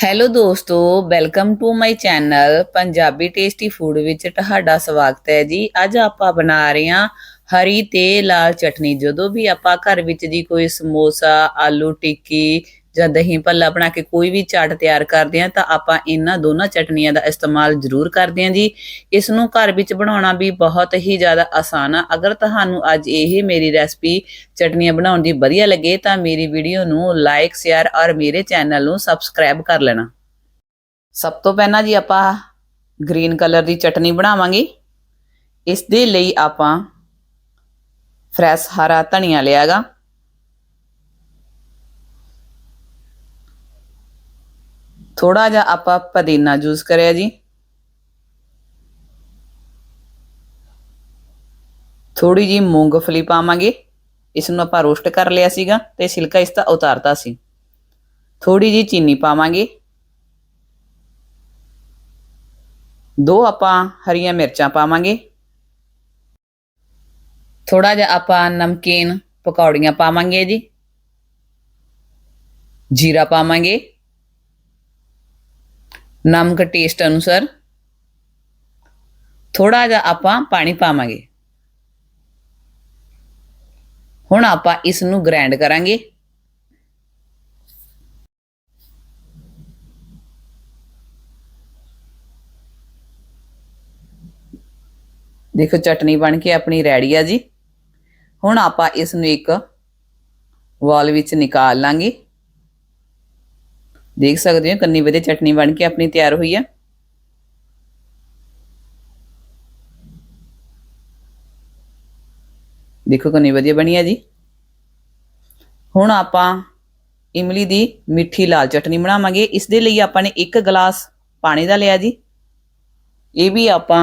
Hello ਦੋਸਤੋ welcome to my channel Punjabi tasty food ਵਿੱਚ ਤੁਹਾਡਾ ਸਵਾਗਤ ਹੈ ਜੀ। ਅੱਜ ਆਪਾਂ ਬਣਾ ਰਹੇ ਹਾਂ ਹਰੀ ਤੇ ਲਾਲ ਚਟਨੀ। ਜਦੋਂ ਵੀ ਆਪਾਂ ਘਰ ਵਿੱਚ ਜੀ ਕੋਈ ਸਮੋਸਾ, ਆਲੂ ਟਿੱਕੀ ਜਾਂ ਦਹੀਂ ਭੱਲਾ ਬਣਾ ਕੇ ਕੋਈ ਵੀ ਚਾਟ ਤਿਆਰ ਕਰਦੇ ਹਾਂ ਤਾਂ ਆਪਾਂ ਇਹਨਾਂ ਦੋਨਾਂ ਚਟਨੀਆਂ ਦਾ ਇਸਤੇਮਾਲ ਜ਼ਰੂਰ ਕਰਦੇ ਹਾਂ ਜੀ। ਇਸ ਨੂੰ ਘਰ ਵਿੱਚ ਬਣਾਉਣਾ ਵੀ ਬਹੁਤ ਹੀ ਜ਼ਿਆਦਾ ਆਸਾਨ ਆ। ਅਗਰ ਤੁਹਾਨੂੰ ਅੱਜ ਇਹ ਮੇਰੀ ਰੈਸਪੀ ਚਟਨੀਆਂ ਬਣਾਉਣ ਦੀ ਵਧੀਆ ਲੱਗੇ, ਤਾਂ ਮੇਰੀ ਵੀਡੀਓ ਨੂੰ ਲਾਈਕ ਸ਼ੇਅਰ ਔਰ ਮੇਰੇ ਚੈਨਲ ਨੂੰ ਸਬਸਕ੍ਰਾਈਬ ਕਰ ਲੈਣਾ। ਸਭ ਤੋਂ ਪਹਿਲਾਂ ਜੀ ਆਪਾਂ ਗ੍ਰੀਨ ਕਲਰ ਦੀ ਚਟਨੀ ਬਣਾਵਾਂਗੇ। ਇਸ ਦੇ ਲਈ ਆਪਾਂ ਫਰੈਸ਼ ਹਰਾ ਧਨੀਆ ਲਿਆਗਾ। ਥੋੜਾ ਜਿਹਾ ਆਪਾਂ ਪੁਦੀਨਾ ਜੂਸ ਕਰਿਆ ਜੀ। ਥੋੜੀ ਜੀ ਮੂੰਗਫਲੀ ਪਾਵਾਂਗੇ। ਇਸ ਨੂੰ ਆਪਾਂ ਰੋਸਟ ਕਰ ਲਿਆ ਸੀਗਾ ਤੇ ਛਿਲਕਾ ਇਸ ਦਾ ਉਤਾਰਤਾ ਸੀ। ਥੋੜੀ ਜੀ ਚੀਨੀ ਪਾਵਾਂਗੇ। ਦੋ ਆਪਾਂ ਹਰੀਆਂ ਮਿਰਚਾਂ ਪਾਵਾਂਗੇ। ਥੋੜਾ ਜਿਹਾ ਆਪਾਂ ਨਮਕੀਨ ਪਕੌੜੀਆਂ ਪਾਵਾਂਗੇ ਜੀ। ਜੀਰਾ ਪਾਵਾਂਗੇ। ਨਮਕ ਟੇਸਟ ਅਨੁਸਾਰ ਥੋੜਾ ਜਿਹਾ ਆਪਾਂ ਪਾਣੀ ਪਾਵਾਂਗੇ ਹੁਣ ਆਪਾਂ ਇਸ ਨੂੰ ਗ੍ਰਾਈਂਡ ਕਰਾਂਗੇ ਦੇਖੋ ਚਟਨੀ ਬਣ ਕੇ ਆਪਣੀ ਰੈਡੀ ਆ ਜੀ ਹੁਣ ਆਪਾਂ ਇਸ ਨੂੰ ਇੱਕ ਵਾਲ ਵਿੱਚ ਨਿਕਾਲ ਲਾਂਗੇ ਦੇਖ ਸਕਦੇ ਹੋ, ਕੰਨੀ ਵਧੀਆ ਚਟਨੀ ਬਣ ਕੇ ਆਪਣੀ ਤਿਆਰ ਹੋਈ ਆ। ਦੇਖੋ ਕਿੰਨੀ ਵਧੀਆ ਬਣੀ ਆ ਜੀ। ਹੁਣ ਆਪਾਂ ਇਮਲੀ ਦੀ ਮਿੱਠੀ ਲਾਲ ਚਟਨੀ ਬਣਾਵਾਂਗੇ। ਇਸ ਦੇ ਲਈ ਆਪਾਂ ਨੇ 1 ਗਲਾਸ ਪਾਣੀ ਦਾ ਲਿਆ ਜੀ। ਇਹ ਵੀ ਆਪਾਂ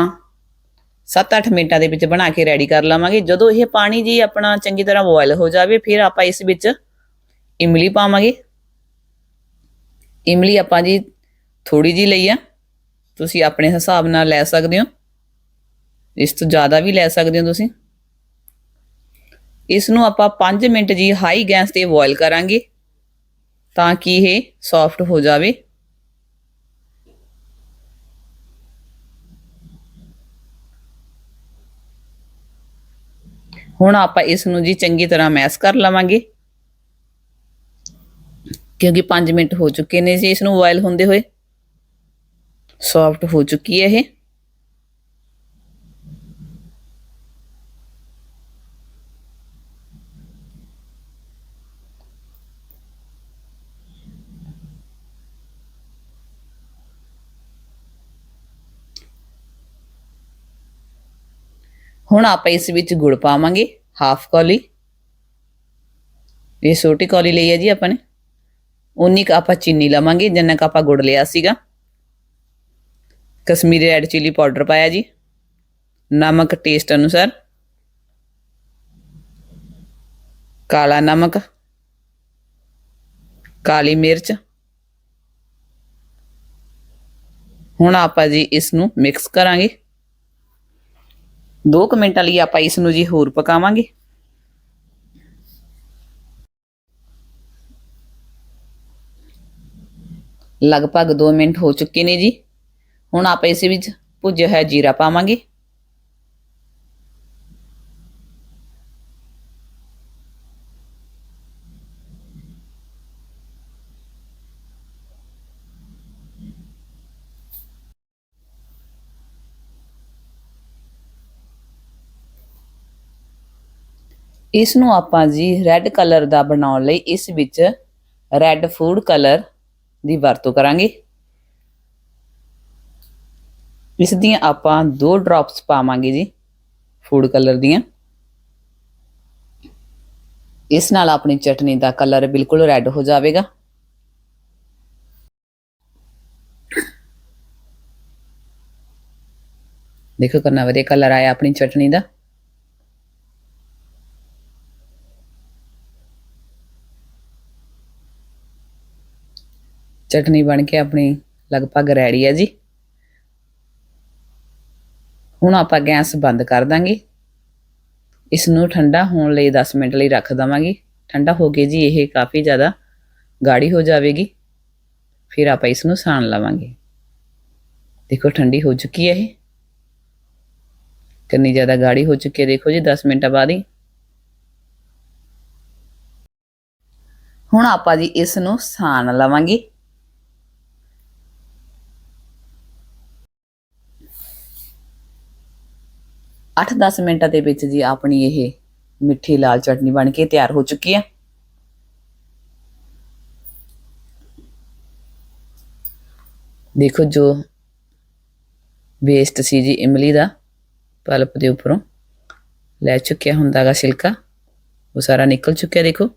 7-8 ਮਿੰਟਾਂ ਦੇ ਵਿੱਚ ਬਣਾ ਕੇ ਰੈਡੀ ਕਰ ਲਵਾਂਗੇ। ਜਦੋਂ ਇਹ ਪਾਣੀ ਜੀ ਆਪਣਾ ਚੰਗੀ ਤਰ੍ਹਾਂ ਬੋਇਲ ਹੋ ਜਾਵੇ, ਫਿਰ ਆਪਾਂ ਇਸ ਵਿੱਚ ਇਮਲੀ ਪਾਵਾਂਗੇ। ਇਮਲੀ ਆਪਾਂ ਜੀ ਥੋੜੀ ਜੀ ਲਈ ਆ। ਤੁਸੀਂ ਆਪਣੇ ਹਿਸਾਬ ਨਾਲ ਲੈ ਸਕਦੇ ਹੋ। ਇਸ ਤੋਂ ਜ਼ਿਆਦਾ ਵੀ ਲੈ ਸਕਦੇ ਹੋ ਤੁਸੀਂ। ਇਸ ਨੂੰ ਆਪਾਂ 5 ਮਿੰਟ ਜੀ ਹਾਈ ਗੈਸ ਤੇ ਬੋਇਲ ਕਰਾਂਗੇ ਤਾਂ ਕਿ ਇਹ ਸੌਫਟ ਹੋ ਜਾਵੇ। ਹੁਣ ਆਪਾਂ ਇਸ ਨੂੰ ਜੀ ਚੰਗੀ ਤਰ੍ਹਾਂ ਮੈਸ਼ ਕਰ ਲਵਾਂਗੇ। ਕਿਉਂਕਿ 5 ਮਿੰਟ ਹੋ ਚੁੱਕੇ ਨੇ ਜੀ ਇਸ ਨੂੰ ਬੋਇਲ ਹੁੰਦੇ ਹੋਏ। ਸੌਫਟ ਹੋ ਚੁੱਕੀ ਹੈ ਇਹ। ਹੁਣ ਆਪਾਂ ਇਸ ਵਿੱਚ ਗੁੜ ਪਾਵਾਂਗੇ ਹਾਫ ਕੌਲੀ। ਇਹ ਛੋਟੀ ਕੌਲੀ ਲਈ ਹੈ ਜੀ ਆਪਾਂ ਨੇ। ਉਨੀ ਕ ਆਪਾਂ ਚੀਨੀ ਲਵਾਂਗੇ, ਜਿੰਨਾ ਕ ਆਪਾਂ ਗੁੜ ਲਿਆ ਸੀਗਾ। ਕਸ਼ਮੀਰੀ ਰੈਡ ਚਿੱਲੀ ਪਾਊਡਰ ਪਾਇਆ ਜੀ। ਨਮਕ ਟੇਸਟ ਅਨੁਸਾਰ। ਕਾਲਾ ਨਮਕ। ਕਾਲੀ ਮਿਰਚ। ਹੁਣ ਆਪਾਂ ਜੀ ਇਸ ਨੂੰ ਮਿਕਸ ਕਰਾਂਗੇ। 2 ਮਿੰਟਾਂ ਲਈ ਆਪਾਂ ਇਸ ਨੂੰ ਜੀ ਹੋਰ ਪਕਾਵਾਂਗੇ। ਲਗਭਗ 2 ਮਿੰਟ ਹੋ ਚੁੱਕੇ ਨੇ ਜੀ। ਹੁਣ ਆਪਾਂ ਇਸ ਵਿੱਚ ਭੁੱਜਿਆ ਹੋਇਆ ਜੀਰਾ ਪਾਵਾਂਗੇ। ਇਸ ਨੂੰ ਆਪਾਂ ਜੀ ਰੈੱਡ ਕਲਰ ਦਾ ਬਣਾਉਣ ਲਈ ਇਸ ਵਿੱਚ ਰੈੱਡ ਫੂਡ ਕਲਰ ਦੀ ਵਰਤੋਂ ਕਰਾਂਗੇ। ਇਸ ਦੀਆਂ ਆਪਾਂ ਦੋ ਡ੍ਰੌਪਸ ਪਾਵਾਂਗੇ ਜੀ ਫੂਡ ਕਲਰ ਦੀਆਂ। ਇਸ ਨਾਲ ਆਪਣੀ ਚਟਨੀ ਦਾ ਕਲਰ ਬਿਲਕੁਲ ਰੈੱਡ ਹੋ ਜਾਵੇਗਾ। ਦੇਖੋ ਕਿੰਨਾ ਵਧੀਆ ਕਲਰ ਆਇਆ ਆਪਣੀ ਚਟਨੀ ਦਾ। ਚਟਨੀ ਬਣ ਕੇ ਆਪਣੀ ਲਗਭਗ ਰੈਡੀ ਹੈ ਜੀ। ਹੁਣ ਆਪਾਂ ਗੈਸ ਬੰਦ ਕਰ ਦਾਂਗੇ। ਇਸ ਨੂੰ ਠੰਡਾ ਹੋਣ ਲਈ 10 ਮਿੰਟ ਲਈ ਰੱਖ ਦਵਾਂਗੇ। ਠੰਡਾ ਹੋ ਕੇ ਜੀ ਇਹ ਕਾਫੀ ਜ਼ਿਆਦਾ ਗਾੜੀ ਹੋ ਜਾਵੇਗੀ। ਫਿਰ ਆਪਾਂ ਇਸ ਨੂੰ ਸਾਣ ਲਵਾਂਗੇ। ਦੇਖੋ ਠੰਡੀ ਹੋ ਚੁੱਕੀ ਹੈ ਇਹ। ਕਿੰਨੀ ਜ਼ਿਆਦਾ ਗਾੜੀ ਹੋ ਚੁੱਕੀ ਹੈ, ਦੇਖੋ ਜੀ 10 ਮਿੰਟਾਂ ਬਾਅਦ ਹੀ। ਹੁਣ ਆਪਾਂ ਜੀ ਇਸ ਨੂੰ ਸਾਣ ਲਵਾਂਗੇ। ਅੱਠ 10 ਮਿੰਟਾਂ ਦੇ ਵਿੱਚ ਜੀ ਆਪਣੀ ਇਹ ਮਿੱਠੀ ਲਾਲ ਚਟਨੀ ਬਣ ਕੇ ਤਿਆਰ ਹੋ ਚੁੱਕੀ ਹੈ। ਦੇਖੋ ਜੋ ਵੇਸਟ ਸੀ ਜੀ ਇਮਲੀ ਦਾ ਪਲਪ ਦੇ ਉੱਪਰੋਂ ਲੈ ਚੁੱਕਿਆ ਹੁੰਦਾਗਾ ਛਿਲਕਾ। ਉਹ ਸਾਰਾ ਨਿਕਲ ਚੁੱਕਿਆ ਦੇਖੋ।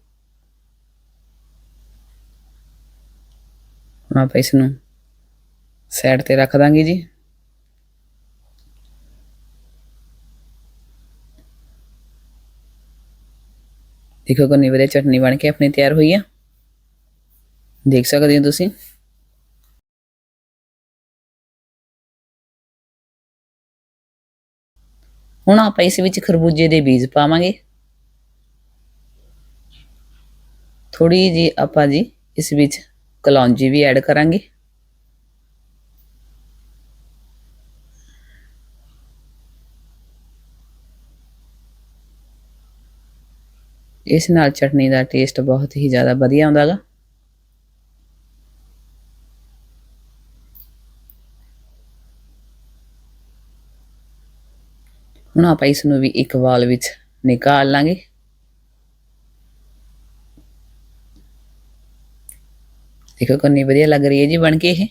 ਹੁਣ ਆਪਾਂ ਇਸ ਨੂੰ ਸਾਈਡ ਤੇ ਰੱਖ ਦਾਂਗੇ ਜੀ। ਦੇਖੋ ਕਿੰਨੀ ਵਧੀਆ ਚਟਨੀ ਬਣ ਕੇ ਆਪਣੀ ਤਿਆਰ ਹੋਈ ਆ। ਦੇਖ ਸਕਦੇ ਹੋ ਤੁਸੀਂ। ਹੁਣ ਆਪਾਂ ਇਸ ਵਿੱਚ ਖਰਬੂਜੇ ਦੇ ਬੀਜ ਪਾਵਾਂਗੇ। ਥੋੜੀ ਜੀ ਆਪਾਂ ਜੀ ਇਸ ਵਿੱਚ ਕਲੌਂਜੀ ਵੀ ਐਡ ਕਰਾਂਗੇ। ਇਸ ਨਾਲ ਚਟਨੀ ਦਾ ਟੇਸਟ ਬਹੁਤ ਹੀ ਜ਼ਿਆਦਾ ਵਧੀਆ ਆਉਂਦਾ ਆਉਂਦਾਗਾ। ਹੁਣ ਆਪਾਂ ਇਸ ਨੂੰ ਵੀ ਇੱਕ ਵਾਲ ਵਿੱਚ ਨਿਕਾਲ ਲਾਂਗੇ। ਦੇਖੋ ਕਿੰਨੀ ਵਧੀਆ ਲੱਗ ਰਹੀ ਹੈ ਜੀ ਬਣ ਕੇ ਇਹ।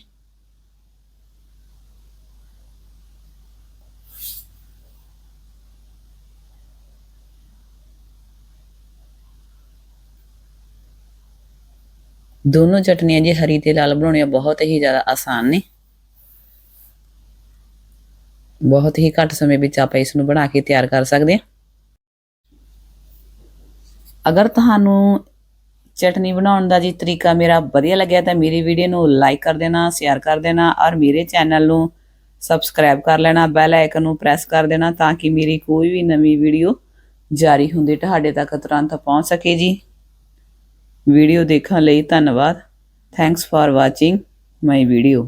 ਦੋਨੋਂ ਚਟਨੀਆਂ ਜੀ ਹਰੀ ਤੇ ਲਾਲ ਬਣਾਉਣੀਆਂ, ਬਹੁਤ ਹੀ ਜ਼ਿਆਦਾ ਆਸਾਨ ਨੇ। ਬਹੁਤ ਹੀ ਘੱਟ ਸਮੇਂ ਵਿੱਚ ਆਪਾਂ ਇਸ ਨੂੰ ਬਣਾ ਕੇ ਤਿਆਰ ਕਰ ਸਕਦੇ ਹਾਂ। ਅਗਰ ਤੁਹਾਨੂੰ ਚਟਨੀ ਬਣਾਉਣ ਦਾ ਜੀ ਤਰੀਕਾ ਮੇਰਾ ਵਧੀਆ ਲੱਗਿਆ, ਤਾਂ ਮੇਰੀ ਵੀਡੀਓ ਨੂੰ ਲਾਈਕ ਕਰ ਦੇਣਾ ਸ਼ੇਅਰ ਕਰ ਦੇਣਾ ਔਰ ਮੇਰੇ ਚੈਨਲ ਨੂੰ ਸਬਸਕ੍ਰਾਈਬ ਕਰ ਲੈਣਾ ਬੈਲ ਆਈਕਨ ਨੂੰ ਪ੍ਰੈਸ ਕਰ ਦੇਣਾ ਤਾਂ ਕਿ ਮੇਰੀ ਕੋਈ ਵੀ ਨਵੀਂ ਵੀਡੀਓ ਜਾਰੀ ਹੁੰਦੀ ਤੁਹਾਡੇ ਤੱਕ ਤੁਰੰਤ ਪਹੁੰਚ ਸਕੇ ਜੀ। ਵੀਡੀਓ ਦੇਖਣ ਲਈ ਧੰਨਵਾਦ। Thanks for watching my video